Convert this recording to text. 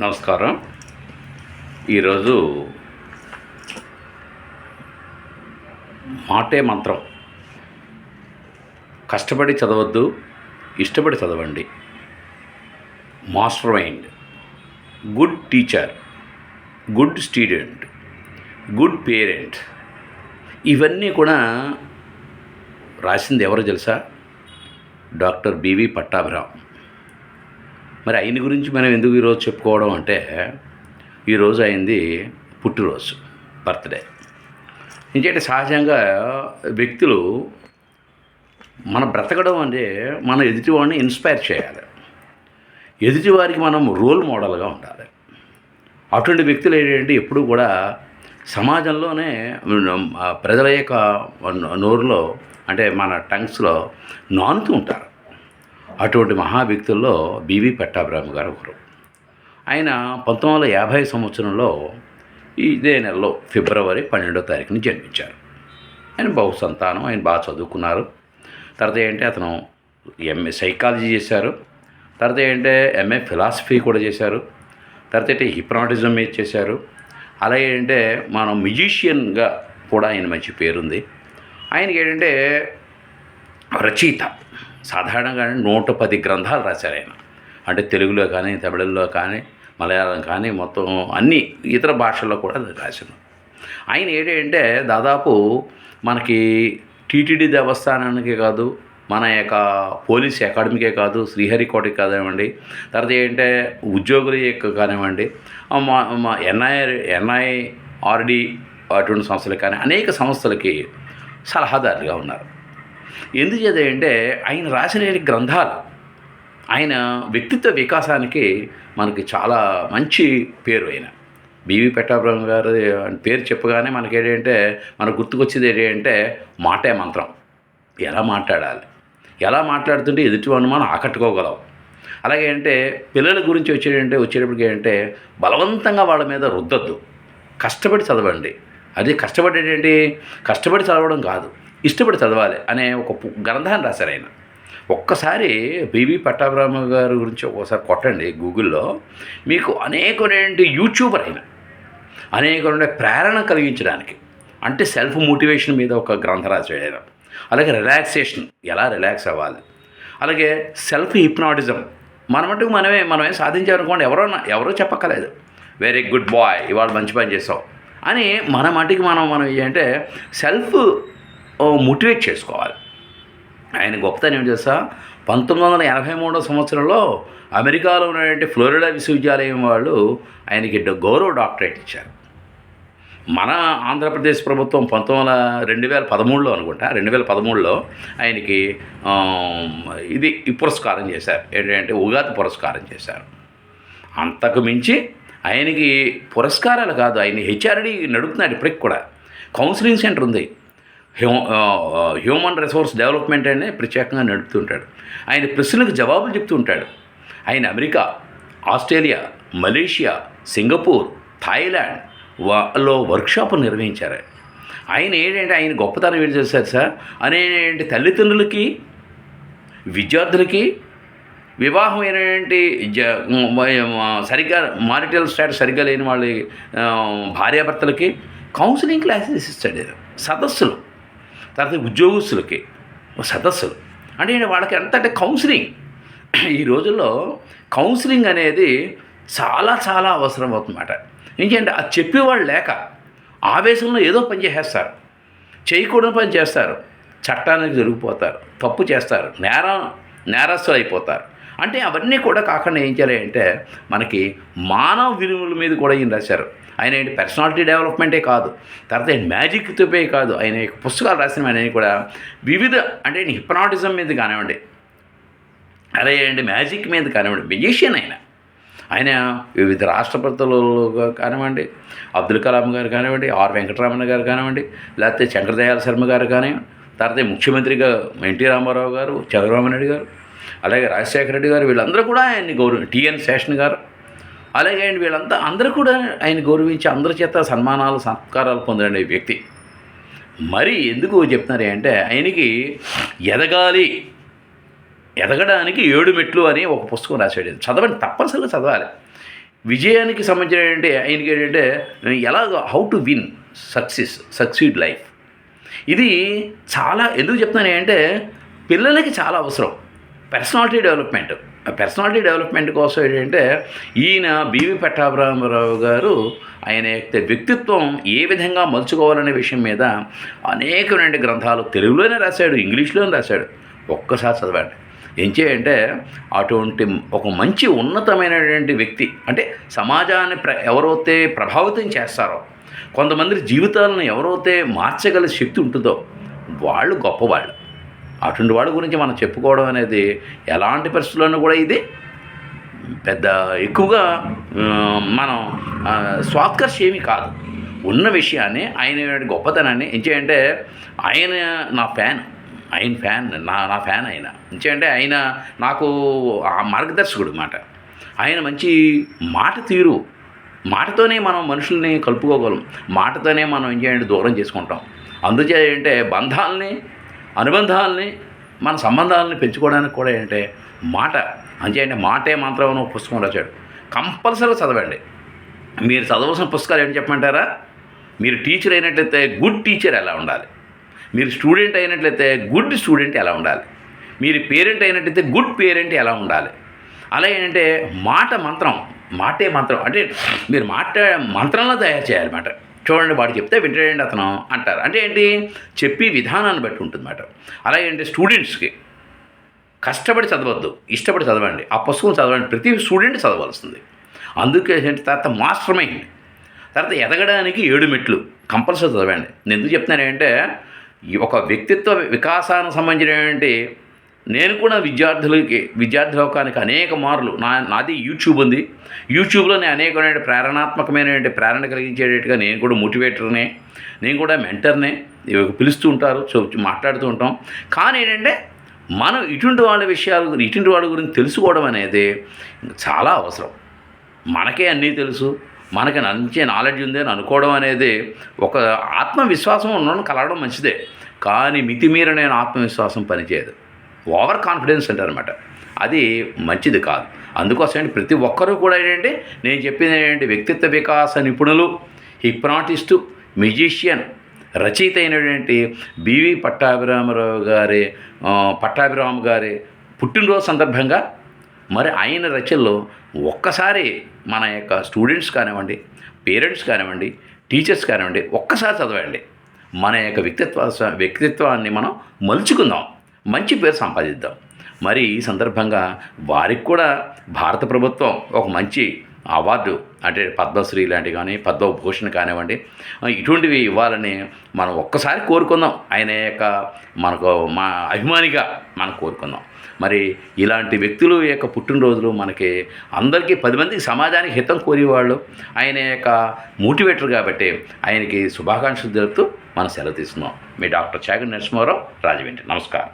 నమస్కారం. ఈరోజు మాటే మంత్రం. కష్టపడి చదవద్దు ఇష్టపడి చదవండి. Master mind. Good teacher good student good parent. ఇవన్నీ కూడా రాసింది ఎవరో తెలుసా? Doctor B V Pattabhiram. మరి ఆయన గురించి మనం ఎందుకు ఈరోజు చెప్పుకోవడం అంటే ఈరోజు అయింది పుట్టినరోజు బర్త్డే. ఎందుకంటే సహజంగా వ్యక్తులు మన బ్రతకడం అంటే మన ఎదుటివాడిని ఇన్స్పైర్ చేయాలి. ఎదుటివారికి మనం రోల్ మోడల్గా ఉండాలి. అటువంటి వ్యక్తులు ఏంటంటే ఎప్పుడు కూడా సమాజంలోనే ప్రజల యొక్క నోరులో అంటే మన టంగ్స్లో నానుతూ ఉంటారు. అటువంటి మహావ్యక్తుల్లో బీవీ బివి పట్టాభిరామ్ గారు ఒకరు. ఆయన పంతొమ్మిది వందల యాభై సంవత్సరంలో ఇదే నెలలో ఫిబ్రవరి పన్నెండో తారీఖుని జన్మించారు. ఆయన బహు సంతానం ఆయన బాగా చదువుకున్నారు. తర్వాత ఏంటంటే అతను ఎంఏ సైకాలజీ చేశారు. తర్వాత ఏంటంటే ఎంఏ ఫిలాసఫీ కూడా చేశారు. తర్వాత ఏంటి హిప్నాటిజం మీద చేశారు. అలాగే ఏంటంటే మనం మ్యూజిషియన్గా కూడా ఆయన మంచి పేరుంది. ఆయనకి ఏంటంటే రచయిత. సాధారణంగా నూట పది గ్రంథాలు రాశారు ఆయన. అంటే తెలుగులో కానీ తమిళంలో కానీ మలయాళం కానీ మొత్తం అన్ని ఇతర భాషల్లో కూడా రాశాను ఆయన ఏంటంటే దాదాపు మనకి టీటీడీ దేవస్థానానికి కాదు మన యొక్క పోలీస్ అకాడమీకే కాదు శ్రీహరికోటకి కానివ్వండి తర్వాత ఏంటంటే ఉద్యోగుల యొక్క కానివ్వండి మా ఎన్ఐ ఎన్ఐఆర్డి అటువంటి సంస్థలకు కానీ అనేక సంస్థలకి సలహాదారులుగా ఉన్నారు. ఎందుచేత అంటే ఆయన రాసిన గ్రంథాలు ఆయన వ్యక్తిత్వ వికాసానికి మనకి చాలా మంచి పేరు ఆయన. బీవీ పెట్టాపురం గారు అని పేరు చెప్పగానే మనకి ఏంటంటే మనకు గుర్తుకొచ్చేది ఏంటంటే మాటే మంత్రం. ఎలా మాట్లాడాలి? ఎలా మాట్లాడుతుంటే ఎదుటివాడిని మనం ఆకట్టుకోగలం. అలాగే అంటే పిల్లల గురించి వచ్చేటంటే వచ్చేటప్పటికి ఏంటంటే బలవంతంగా వాళ్ళ మీద రుద్దద్దు. కష్టపడి చదవండి. అది కష్టపడి కష్టపడి చదవడం కాదు. ఇష్టపడి చదవాలి అనే ఒక గ్రంథాన్ని రాశారు ఆయన. ఒక్కసారి బీబీ పట్టాభిరామ గారి గురించి ఒకసారి కొట్టండి గూగుల్లో. మీకు అనేకమైన యూట్యూబర్ అయిన అనేకమైన ప్రేరణ కలిగించడానికి. అంటే సెల్ఫ్ మోటివేషన్ మీద ఒక గ్రంథం రాశాడు ఆయన. అలాగే రిలాక్సేషన్ ఎలా రిలాక్స్ అవ్వాలి. అలాగే సెల్ఫ్ హిప్నాటిజం. మనమంటూ మనమే మనమే సాధించామనుకోండి ఎవరో ఎవరో చెప్పక్కలేదు వెరీ గుడ్ బాయ్ ఇవాళ మంచి పని చేసావు. అని మన మటుకు మనం మనం ఏంటంటే సెల్ఫ్ మోటివేట్ చేసుకోవాలి. ఆయన గొప్పతనం ఏం చేస్తా పంతొమ్మిది వందల ఎనభై మూడో సంవత్సరంలో అమెరికాలో ఉన్నటువంటి ఫ్లోరిడా విశ్వవిద్యాలయం వాళ్ళు ఆయనకి గౌరవ డాక్టరేట్ ఇచ్చారు. మన ఆంధ్రప్రదేశ్ ప్రభుత్వం పంతొమ్మిది వందల రెండు వేల పదమూడులో అనుకుంటా రెండు వేల పదమూడులో ఆయనకి ఇది ఈ పురస్కారం చేశారు. ఏంటంటే ఉగాది పురస్కారం చేశారు. అంతకు మించి ఆయనకి పురస్కారాలు కాదు ఆయన హెచ్ఆర్డి నడుపుతున్నాడు ఇప్పటికి కూడా. కౌన్సిలింగ్ సెంటర్ ఉంది. హ్యూ హ్యూమన్ రిసోర్స్ డెవలప్మెంట్ అనే ప్రత్యేకంగా నడుపుతుంటాడు. ఆయన ప్రశ్నలకు జవాబులు చెప్తుంటాడు. ఆయన అమెరికా ఆస్ట్రేలియా మలేషియా సింగపూర్ థాయిలాండ్లో వర్క్షాప్ నిర్వహించారు ఆయన. ఏంటంటే ఆయన గొప్పతనం ఏం చేశారు సార్? అనేటువంటి తల్లిదండ్రులకి విద్యార్థులకి వివాహం అయినటువంటి జ సరిగ్గా మారిటల్ స్టాటస్ సరిగ్గా లేని వాళ్ళ భార్యాభర్తలకి కౌన్సిలింగ్ క్లాసెస్ ఇస్తాడు. సదస్సులు. తర్వాత ఉద్యోగస్తులకి సదస్సులు. అంటే వాళ్ళకి ఎంత అంటే కౌన్సిలింగ్ ఈ రోజుల్లో కౌన్సిలింగ్ అనేది చాలా చాలా అవసరం అవుతుందన్నమాట. ఎందుకంటే అది చెప్పేవాళ్ళు లేక ఆవేశంలో ఏదో పని చేసేస్తారు. చేయకూడని పని చేస్తారు. చట్టానికి దొరికిపోతారు. తప్పు చేస్తారు. నేరం నేరస్తులు అయిపోతారు అంటే అవన్నీ కూడా కాకుండా ఏం చేయాలి అంటే మనకి మానవ విలువల మీద కూడా ఈయన రాశారు. ఆయన ఏంటి? పర్సనాలిటీ డెవలప్మెంటే కాదు. తర్వాత ఆయన మ్యాజిక్ తోపే కాదు. ఆయన పుస్తకాలు రాసిన ఆయన కూడా వివిధ అంటే హిప్నాటిజం మీద కానివ్వండి అదే అండి మ్యాజిక్ మీద కానివ్వండి మెజిషియన్ ఆయన. ఆయన వివిధ రాష్ట్రపతులు కానివ్వండి అబ్దుల్ కలాం గారు కానివ్వండి ఆర్ వెంకటరమణ గారు కానివ్వండి లేకపోతే శంకరదయాళ శర్మ గారు కానివ్వండి తర్వాత ముఖ్యమంత్రిగా ఎన్టీ రామారావు గారు చంద్రబాబు నాయుడు గారు అలాగే రాజశేఖర రెడ్డి గారు వీళ్ళందరూ కూడా ఆయన్ని గౌరవ టిఎన్ శేషన్ గారు. అలాగే ఆయన వీళ్ళంతా అందరూ కూడా ఆయన గౌరవించి అందరి చేత సన్మానాలు సత్కారాలు పొందిన వ్యక్తి. మరి ఎందుకు చెప్తున్నారు అంటే ఆయనకి ఎదగాలి ఎదగడానికి ఏడు మెట్లు అని ఒక పుస్తకం రాశాడు. చదవండి తప్పనిసరిగా చదవాలి. విజయానికి సంబంధించిన ఏంటంటే ఆయనకి ఏంటంటే ఎలా how to win success succeed life ఇది చాలా ఎందుకు చెప్తున్నాను అంటే పిల్లలకి చాలా అవసరం. పర్సనాలిటీ డెవలప్మెంట్ పర్సనాలిటీ డెవలప్మెంట్ కోసం ఏంటంటే ఈయన బీవి పట్టాభరామరావు గారు ఆయన యొక్క వ్యక్తిత్వం ఏ విధంగా మలుచుకోవాలనే విషయం మీద అనేకమైన గ్రంథాలు తెలుగులోనే రాశాడు ఇంగ్లీష్లోనే రాశాడు. ఒక్కసారి చదవండి. ఏం చేయంటే అటువంటి ఒక మంచి ఉన్నతమైనటువంటి వ్యక్తి అంటే సమాజాన్ని ప్ర ఎవరైతే ప్రభావితం చేస్తారో కొంతమంది జీవితాలను ఎవరైతే మార్చగల శక్తి ఉంటుందో వాళ్ళు గొప్పవాళ్ళు. అటువంటి వాళ్ళ గురించి మనం చెప్పుకోవడం అనేది ఎలాంటి పరిస్థితుల్లోనూ కూడా ఇది పెద్ద ఎక్కువగా మనం స్వాత్కర్ష ఏమీ కాదు. ఉన్న విషయాన్ని ఆయన గొప్పతనాన్ని ఎంచేయంటే ఆయన నా ఫ్యాన్ ఆయన ఫ్యాన్ నా నా ఫ్యాన్ ఆయన. ఎంచేయంటే ఆయన నాకు ఆ మార్గదర్శకుడు మాట ఆయన మంచి మాట తీరు. మాటతోనే మనం మనుషుల్ని కలుపుకోగలం. మాటతోనే మనం ఏం చేయండి దూరం చేసుకుంటాం. అందుచేయంటే ఏంటంటే బంధాలని అనుబంధాలని మన సంబంధాలని పెంచుకోవడానికి కూడా ఏంటంటే మాట అంటే మాటే మంత్రం అని పుస్తకం రాశాడు. కంపల్సరీ చదవండి. మీరు చదవలసిన పుస్తకాలు ఏంటి చెప్పమంటారా? మీరు టీచర్ అయినట్లయితే గుడ్ టీచర్ ఎలా ఉండాలి? మీరు స్టూడెంట్ అయినట్లయితే గుడ్ స్టూడెంట్ ఎలా ఉండాలి? మీరు పేరెంట్ అయినట్లయితే గుడ్ పేరెంట్ ఎలా ఉండాలి? అలా ఏంటంటే మాట మంత్రం మాటే మంత్రం అంటే మీరు మాట మంత్రంలో తయారు చేయాలన్నమాట చూడండి వాడు చెప్తే వింటాడండి అతను అంటారు. అంటే ఏంటి? చెప్పి విధానాన్ని బట్టి ఉంటుందన్నమాట. అలాగే అంటే స్టూడెంట్స్కి కష్టపడి చదవద్దు ఇష్టపడి చదవండి. ఆ పుస్తకం చదవండి ప్రతి స్టూడెంట్ చదవాల్సింది. అందుకే తర్వాత మాస్టర్ మైండ్ తర్వాత ఎదగడానికి ఏడు మెట్లు కంపల్సరీ చదవండి. నేను ఎందుకు చెప్తున్నానంటే ఈ ఒక వ్యక్తిత్వ వికాసానికి సంబంధించినటువంటి నేను కూడా విద్యార్థులకి విద్యార్థి లోకానికి అనేక మార్లు నా నాది యూట్యూబ్ ఉంది. యూట్యూబ్లో నేను అనేకమైన ప్రేరణాత్మకమైన ప్రేరణ కలిగించేటట్టుగా నేను కూడా మోటివేటర్నే నేను కూడా మెంటర్నే ఇవి పిలుస్తూ ఉంటారు మాట్లాడుతూ ఉంటాం. కానీ ఏంటంటే మనం ఇటువంటి వాళ్ళ విషయాలు ఇటువంటి వాళ్ళ గురించి తెలుసుకోవడం అనేది చాలా అవసరం. మనకే అన్నీ తెలుసు. మనకి మంచి నాలెడ్జ్ ఉంది అని అనుకోవడం అనేది ఒక ఆత్మవిశ్వాసం ఉండడం కలగడం మంచిదే. కానీ మితిమీరిన ఆత్మవిశ్వాసం పనిచేయదు. ఓవర్ కాన్ఫిడెన్స్ అంటారనమాట అది మంచిది కాదు. అందుకోసం ప్రతి ఒక్కరూ కూడా ఏంటంటే నేను చెప్పింది ఏంటంటే వ్యక్తిత్వ వికాస నిపుణులు హిప్నాటిస్టు మ్యూజిషియన్ రచయిత అయినటువంటి బివి పట్టాభిరామరావు గారి పట్టాభిరామ గారి పుట్టినరోజు సందర్భంగా మరి ఆయన రచనలో ఒక్కసారి మన యొక్క స్టూడెంట్స్ కానివ్వండి పేరెంట్స్ కానివ్వండి టీచర్స్ కానివ్వండి ఒక్కసారి చదవండి. మన యొక్క వ్యక్తిత్వ వ్యక్తిత్వాన్ని మనం మలుచుకుందాం. మంచి పేరు సంపాదిద్దాం. మరి ఈ సందర్భంగా వారికి కూడా భారత ప్రభుత్వం ఒక మంచి అవార్డు అంటే పద్మశ్రీ లాంటివి కానీ పద్మభూషణ్ కానివ్వండి ఇటువంటివి ఇవ్వాలని మనం ఒక్కసారి కోరుకుందాం. ఆయన యొక్క మనకు మా అభిమానిగా మనం కోరుకుందాం. మరి ఇలాంటి వ్యక్తులు యొక్క పుట్టినరోజులు మనకి అందరికీ పది మందికి సమాజానికి హితం కోరేవాళ్ళు. ఆయన యొక్క మోటివేటర్ కాబట్టి ఆయనకి శుభాకాంక్షలు తెలుపుతూ మనం సెలవు తీసుకుందాం. మీ డాక్టర్ చాగన్ నరసింహారావు రాజవేంటి. నమస్కారం.